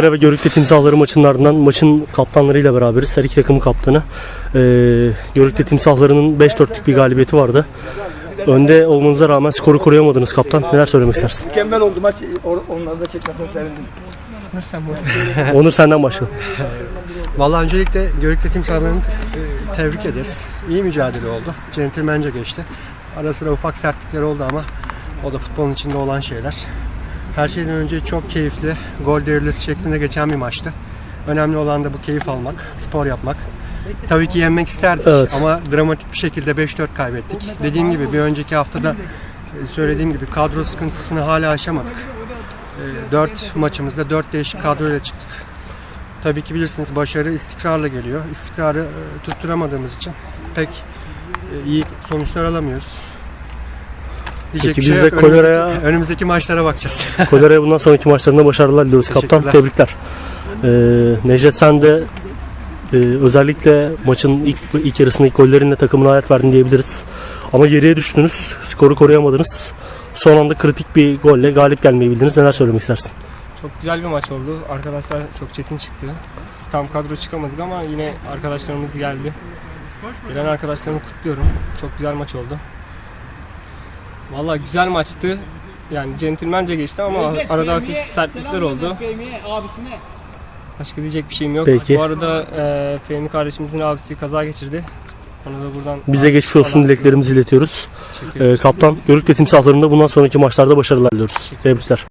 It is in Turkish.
ve Görük'te timsahları maçının ardından maçın kaptanlarıyla beraberiz. Her iki takımın kaptanı. Ee, Görük'te timsahlarının 5-4'lük bir galibiyeti vardı. Önde olmanıza rağmen skoru koruyamadınız kaptan. Neler söylemek istersin? Mükemmel oldu maç. Onları da çekmesine sevindim. Onur senden başlayalım. Vallahi öncelikle Görükle timsahlarını e, tebrik ederiz. İyi mücadele oldu. Centilmence geçti. Ara sıra ufak sertlikler oldu ama o da futbolun içinde olan şeyler. Her şeyden önce çok keyifli, gol derilisi şeklinde geçen bir maçtı. Önemli olan da bu keyif almak, spor yapmak. Tabii ki yenmek isterdik Evet. ama dramatik bir şekilde 5-4 kaybettik. Dediğim gibi bir önceki haftada e, söylediğim gibi kadro sıkıntısını hala aşamadık. 4 maçımızda 4 değişik kadroyla çıktık. Tabii ki bilirsiniz başarı istikrarla geliyor. İstikrarı e, tutturamadığımız için pek e, iyi sonuçlar alamıyoruz. Diyecek Peki bir şey biz de yok. koleraya- Önümüzdeki, önümüzdeki maçlara bakacağız. Kolera'ya bundan sonraki maçlarında başarılar diliyoruz kaptan. Tebrikler. Ee, Necdet sen de e, özellikle maçın ilk, ilk yarısında ilk gollerinle takımına hayat verdin diyebiliriz. Ama geriye düştünüz. Skoru koruyamadınız. Son anda kritik bir golle galip gelmeyi bildiniz. Neler söylemek istersin? Çok güzel bir maç oldu. Arkadaşlar çok çetin çıktı. Biz tam kadro çıkamadık ama yine arkadaşlarımız geldi. Gelen arkadaşlarımı kutluyorum. Çok güzel maç oldu. Vallahi güzel maçtı. Yani centilmence geçti ama arada hafif sertlikler oldu. Başka diyecek bir şeyim yok. Peki. Bu arada e, Fehmi kardeşimizin abisi kaza geçirdi. Ona da buradan Biz de geçmiş olsun dileklerimizi iletiyoruz. Ee, kaptan Görükle timsahlarında bundan sonraki maçlarda başarılar diliyoruz. Tebrikler.